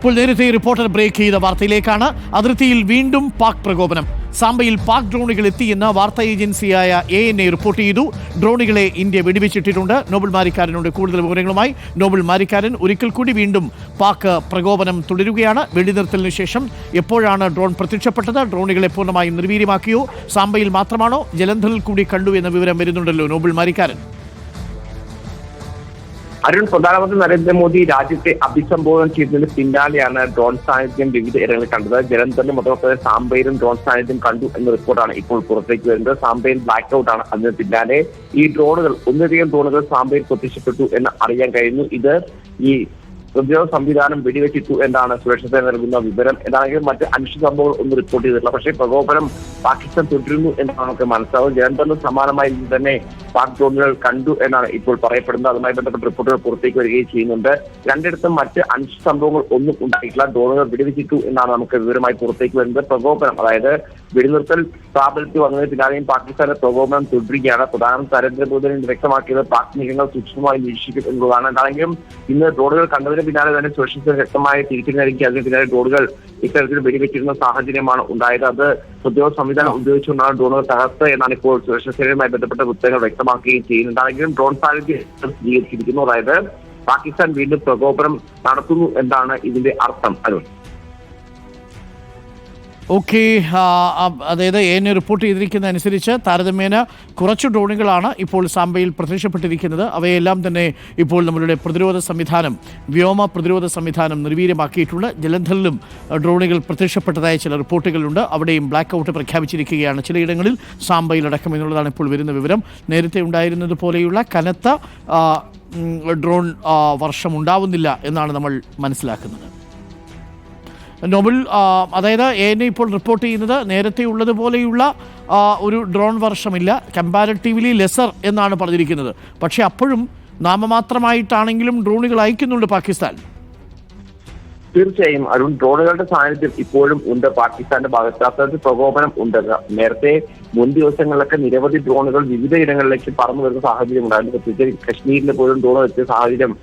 ഇപ്പോൾ നേരത്തെ reporter break ചെയ്ത വാർത്തയിലേക്കാണ്. അതിർത്തിയിൽ വീണ്ടും പാക് പ്രകോപനം. സാമ്പയിൽ പാക് ഡ്രോണുകൾ എത്തിയെന്ന് വാർത്താ ഏജൻസിയായ എ എൻ എ റിപ്പോർട്ട് ചെയ്തു. ഡ്രോണുകളെ ഇന്ത്യ വെടിവെച്ചിട്ടിട്ടുണ്ട്. നോബൽ മാരിക്കാരനോട് കൂടുതൽ വിവരങ്ങളുമായി നോബൽ മാരിക്കാരൻ. ഒരിക്കൽ കൂടി വീണ്ടും പാക് പ്രകോപനം തുടരുകയാണ്. വെടിനിർത്തലിന് ശേഷം എപ്പോഴാണ് ഡ്രോൺ പ്രത്യക്ഷപ്പെട്ടത്? ഡ്രോണുകളെ പൂർണമായും നിർവീര്യമാക്കിയോ? സാമ്പയിൽ മാത്രമാണോ? ജലന്ധറിൽ കൂടി കണ്ടു എന്ന വിവരം വരുന്നുണ്ടല്ലോ നോബൽ മാരിക്കാരൻ. അരുൺ പ്രധാനമന്ത്രി നരേന്ദ്രമോദി രാജ്യത്തെ അഭിസംബോധന ചെയ്തതിന് പിന്നാലെയാണ് ഡ്രോൺ സാന്നിധ്യം വിവിധ ഇടങ്ങളിൽ കണ്ടത്. ജലന്ധറിലും അതുപോലെ സാമ്പയിലും ഡ്രോൺ സാന്നിധ്യം കണ്ടു എന്ന റിപ്പോർട്ടാണ് ഇപ്പോൾ പുറത്തേക്ക് വരുന്നത്. സാമ്പയിൽ ബ്ലാക്ക് ഔട്ട് ആണ്. അതിന് പിന്നാലെ ഈ ഡ്രോണുകൾ ഒന്നിലധികം ഡ്രോണുകൾ സാമ്പയിൽ പ്രത്യക്ഷപ്പെട്ടു എന്ന് അറിയാൻ കഴിയുന്നു ഇത് ഈ പ്രതിരോധ സംവിധാനം വെടിവെച്ചിട്ടു എന്നാണ് സുരക്ഷാ സേന നൽകുന്ന വിവരം. എന്താണെങ്കിലും മറ്റ് അനിഷ്ട സംഭവങ്ങൾ ഒന്നും റിപ്പോർട്ട് ചെയ്തിട്ടില്ല. പക്ഷേ പ്രകോപനം പാകിസ്ഥാൻ തുടരുന്നു എന്നാണ് നമുക്ക് മനസ്സിലാവുന്നത്. ജലന്ധറിന് സമാനമായി തന്നെ പാക് ഡ്രോണുകൾ കണ്ടു എന്നാണ് ഇപ്പോൾ പറയപ്പെടുന്നത്. അതുമായി ബന്ധപ്പെട്ട റിപ്പോർട്ടുകൾ പുറത്തേക്ക് വരികയും ചെയ്യുന്നുണ്ട്. രണ്ടിടത്തും മറ്റ് അനിഷ്ട സംഭവങ്ങൾ ഒന്നും ഉണ്ടായിട്ടില്ല. ഡ്രോണുകൾ വെടിവെച്ചിട്ടു എന്നാണ് നമുക്ക് വിവരമായി പുറത്തേക്ക് വരുന്നത്. പ്രകോപനം അതായത് വെടിനിർത്തൽ സ്ഥാപനത്തിൽ വന്നതിന് പിന്നാലെയും പാകിസ്ഥാന്റെ പ്രകോപനം തുടരുകയാണ്. പ്രധാനമന്ത്രി നരേന്ദ്രമോദി വ്യക്തമാക്കിയത് പാക് നീക്കങ്ങൾ സൂക്ഷ്മമായി നിരീക്ഷിക്കും എന്നുള്ളതാണ്. എന്താണെങ്കിലും ഇന്ന് ഡ്രോണുകൾ കണ്ടതിന് പിന്നാലെ തന്നെ സുരക്ഷിത ശക്തമായ തിരിച്ചടി നൽകി അതിന് പിന്നാലെ ഡ്രോണുകൾ ഇത്തരത്തിൽ വെടിവെച്ചിരുന്ന സാഹചര്യമാണ് ഉണ്ടായത്. അത് പ്രതിരോധ സംവിധാനം ഉപയോഗിച്ചുകൊണ്ടാണ് ഡ്രോണുകൾ തകർത്തത് എന്നാണ് ഇപ്പോൾ സുരക്ഷാ സേനയുമായി ബന്ധപ്പെട്ട വൃത്തങ്ങൾ വ്യക്തമാക്കുകയും ചെയ്യുന്നുണ്ടാണെങ്കിലും ഡ്രോൺ സാന്നിധ്യം സ്ഥിരീകരിച്ചിരിക്കുന്നു. അതായത് പാകിസ്ഥാൻ വീണ്ടും പ്രകോപനം നടത്തുന്നു എന്നാണ് ഇതിന്റെ അർത്ഥം. അരുൺ. ഓക്കെ അതായത് എ എന്നെ റിപ്പോർട്ട് ചെയ്തിരിക്കുന്ന അനുസരിച്ച് താരതമ്യേന കുറച്ച് ഡ്രോണുകളാണ് ഇപ്പോൾ സാമ്പയിൽ പ്രത്യക്ഷപ്പെട്ടിരിക്കുന്നത്. അവയെല്ലാം തന്നെ ഇപ്പോൾ നമ്മളുടെ പ്രതിരോധ സംവിധാനം വ്യോമ പ്രതിരോധ സംവിധാനം നിർവീര്യമാക്കിയിട്ടുണ്ട്. ജലന്ധറിലും ഡ്രോണുകൾ പ്രത്യക്ഷപ്പെട്ടതായ ചില റിപ്പോർട്ടുകളുണ്ട്. അവിടെയും ബ്ലാക്ക് ഔട്ട് പ്രഖ്യാപിച്ചിരിക്കുകയാണ്. ചിലയിടങ്ങളിൽ സാമ്പയിലടക്കം എന്നുള്ളതാണ് ഇപ്പോൾ വരുന്ന വിവരം. നേരത്തെ ഉണ്ടായിരുന്നത് പോലെയുള്ള കനത്ത ഡ്രോൺ വർഷം ഉണ്ടാവുന്നില്ല എന്നാണ് നമ്മൾ മനസ്സിലാക്കുന്നത്. നോബൽ അതായത് എ എൻ ഇപ്പോൾ റിപ്പോർട്ട് ചെയ്യുന്നത് നേരത്തെ ഉള്ളതുപോലെയുള്ള ഒരു ഡ്രോൺ വർഷമില്ല. കമ്പാരറ്റീവ്ലി ലെസർ എന്നാണ് പറഞ്ഞിരിക്കുന്നത്. പക്ഷേ അപ്പോഴും നാമമാത്രമായിട്ടാണെങ്കിലും ഡ്രോണുകൾ അയക്കുന്നുണ്ട് പാകിസ്ഥാൻ. തീർച്ചയായും അരുൺ ഡ്രോണുകളുടെ സാന്നിധ്യം ഇപ്പോഴും ഉണ്ട്. പാകിസ്ഥാന്റെ ഭാഗത്ത് അത്തരത്തിൽ പ്രകോപനം ഉണ്ട്. നേരത്തെ മുൻ ദിവസങ്ങളിലൊക്കെ നിരവധി ഡ്രോണുകൾ വിവിധ ഇടങ്ങളിലേക്ക് പറന്നു വരുന്ന സാഹചര്യം ഉണ്ടായിരുന്നു. പ്രത്യേകിച്ച് കശ്മീരിൽ പോലും ഡ്രോൺ എത്തിയ സാഹചര്യം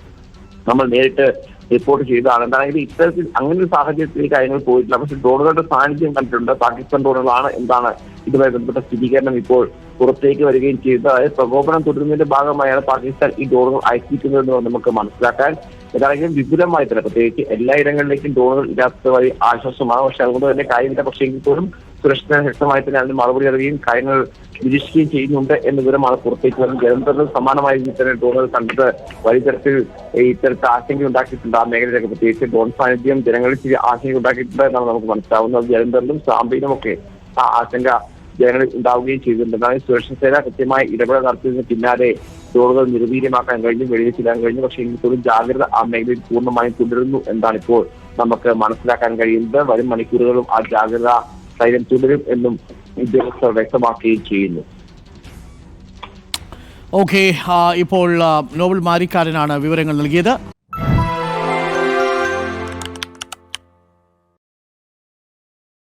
നമ്മൾ നേരിട്ട് റിപ്പോർട്ട് ചെയ്തതാണ്. എന്താണെങ്കിലും ഇത്തരത്തിൽ അങ്ങനെ ഒരു സാഹചര്യത്തിൽ കാര്യങ്ങൾ പോയിട്ടില്ല. പക്ഷെ ഡ്രോണുകളുടെ സാന്നിധ്യം കണ്ടിട്ടുണ്ട്. പാകിസ്ഥാൻ ഡ്രോണുകളാണ് എന്താണ് ഇതുമായി ബന്ധപ്പെട്ട സ്ഥിരീകരണം ഇപ്പോൾ പുറത്തേക്ക് വരികയും ചെയ്തത്. അതായത് പ്രകോപനം തുടരുന്നതിന്റെ ഭാഗമായാണ് പാകിസ്ഥാൻ ഈ ഡ്രോണുകൾ അയച്ചിരിക്കുന്നതെന്ന് നമുക്ക് മനസ്സിലാക്കാൻ ഏതാണെങ്കിലും വിപുലമായി തന്നെ പ്രത്യേകിച്ച് എല്ലായിടങ്ങളിലേക്കും ഡ്രോണുകൾ ഇല്ലാത്ത വഴി ആശ്വാസമാണ്. പക്ഷെ അതുകൊണ്ട് തന്നെ കാര്യമില്ല പക്ഷേ എങ്കിൽ പോലും സുരക്ഷ ശക്തമായി തന്നെ അതിന് മറുപടി അറിയുകയും കാര്യങ്ങൾ നിരീക്ഷിക്കുകയും ചെയ്യുന്നുണ്ട് എന്ന വിവരമാണ് പുറത്തേക്ക് വരുന്നത്. ജലന്ധറിൽ സമാനമായ തന്നെ ഡ്രോണുകൾ കണ്ടത് വലിയ തരത്തിൽ ഇത്തരത്തിൽ ആശങ്ക ഉണ്ടാക്കിയിട്ടുണ്ട്. ആ മേഖലയിലൊക്കെ പ്രത്യേകിച്ച് ഡ്രോൺ സാന്നിധ്യം ജനങ്ങളിൽ ചില ആശങ്ക ഉണ്ടാക്കിയിട്ടുണ്ട് എന്നാണ് നമുക്ക് മനസ്സിലാവുന്നത്. ജലന്ധറിലും സാമ്പയിലും ഒക്കെ ആ ആശങ്ക ജനങ്ങളിൽ ഉണ്ടാവുകയും ചെയ്തിട്ടുണ്ട്. എന്നാൽ സുരക്ഷാ സേന കൃത്യമായി ഇടപെടൽ നടത്തിയതിന് പിന്നാലെ ഡ്രോണുകൾ നിർവീര്യമാക്കാൻ കഴിഞ്ഞു വെടിവെച്ചിടാൻ കഴിഞ്ഞു. പക്ഷേ എങ്കിൽ പോലും ജാഗ്രത ആ മേഖലയിൽ പൂർണമായും തുടരുന്നു എന്നാണ് ഇപ്പോൾ നമുക്ക് മനസ്സിലാക്കാൻ കഴിയുന്നത്. വരും മണിക്കൂറുകളും ആ ജാഗ്രത സൈന്യം തുടരും എന്നും ഉദ്യോഗസ്ഥർ വ്യക്തമാക്കുകയും ചെയ്യുന്നു. ഓക്കെ ഇപ്പോൾ നോബൽ മാരിക്കാരനാണ് വിവരങ്ങൾ നൽകിയത്.